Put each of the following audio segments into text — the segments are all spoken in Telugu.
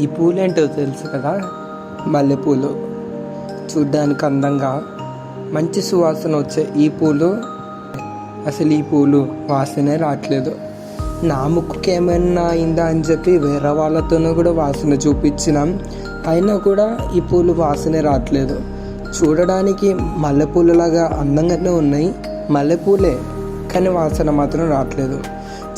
ఈ పూలు ఏంటో తెలుసు కదా? మల్లెపూలు. చూడ్డానికి అందంగా మంచి సువాసన వచ్చే ఈ పూలు. అసలు ఈ పూలు వాసనే రావట్లేదు నా ముక్కుకి ఏమైనా అయిందా అని చెప్పి వేరే వాళ్ళతోనూ కూడా వాసన చూపించినాం. అయినా కూడా ఈ పూలు వాసనే రావట్లేదు చూడడానికి మల్లెపూలలాగా అందంగానే ఉన్నాయి. మల్లెపూలే కానీ వాసన మాత్రం రావట్లేదు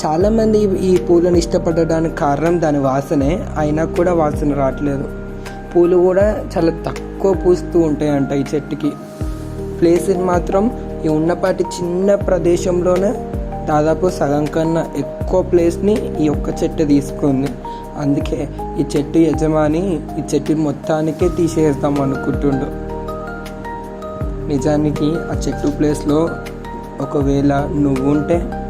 చాలామంది ఈ- పూలను ఇష్టపడడానికి కారణం దాని వాసనే. అయినా కూడా వాసన రావట్లేదు. పూలు కూడా చాలా తక్కువ పూస్తూ ఉంటాయంట ఈ చెట్టుకి. ప్లేస్ మాత్రం ఈ ఉన్నపాటి చిన్న ప్రదేశంలోనే దాదాపు సగం కన్నా ఎక్కువ ప్లేస్ని ఈ ఒక్క చెట్టు తీసుకుంది. అందుకే ఈ చెట్టు యజమాని ఈ చెట్టు మొత్తానికే తీసేద్దాం అనుకుంటుండు. నిజానికి ఆ చెట్టు ప్లేస్లో ఒకవేళ నువ్వు ఉంటే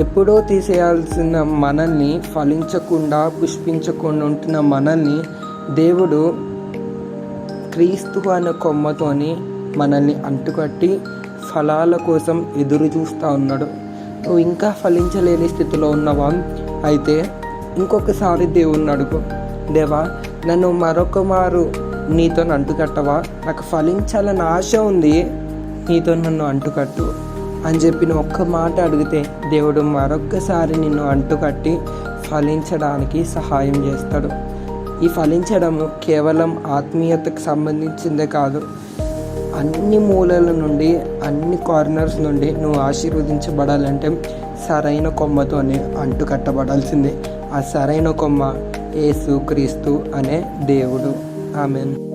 ఎప్పుడో తీసేయాల్సిన మనల్ని ఫలించకుండా పుష్పించకుండా ఉంటున్న మనల్ని దేవుడు క్రీస్తు అనే కొమ్మతోని మనల్ని అంటుకట్టి ఫలాల కోసం ఎదురు చూస్తూ ఉన్నాడు. నువ్వు ఇంకా ఫలించలేని స్థితిలో ఉన్నావా? అయితే ఇంకొకసారి దేవుణ్ణి అడుగు. దేవా నన్ను మరొక మారు నీతో అంటుకట్టవా? నాకు ఫలించాలని ఆశ ఉంది. నీతో నన్ను అంటుకట్టు. అని చెప్పిన ఒక్క మాట అడిగితే దేవుడు మరొక్కసారి నిన్ను అంటుకట్టి ఫలించడానికి సహాయం చేస్తాడు. ఈ ఫలించడం కేవలం ఆత్మీయతకు సంబంధించిందే కాదు. అన్ని మూలల నుండి అన్ని కార్నర్స్ నుండి నువ్వు ఆశీర్వదించబడాలంటే సరైన కొమ్మతోనే అంటు కట్టబడాల్సిందే ఆ సరైన కొమ్మ ఏసు క్రీస్తు అనే దేవుడు. ఆమెను.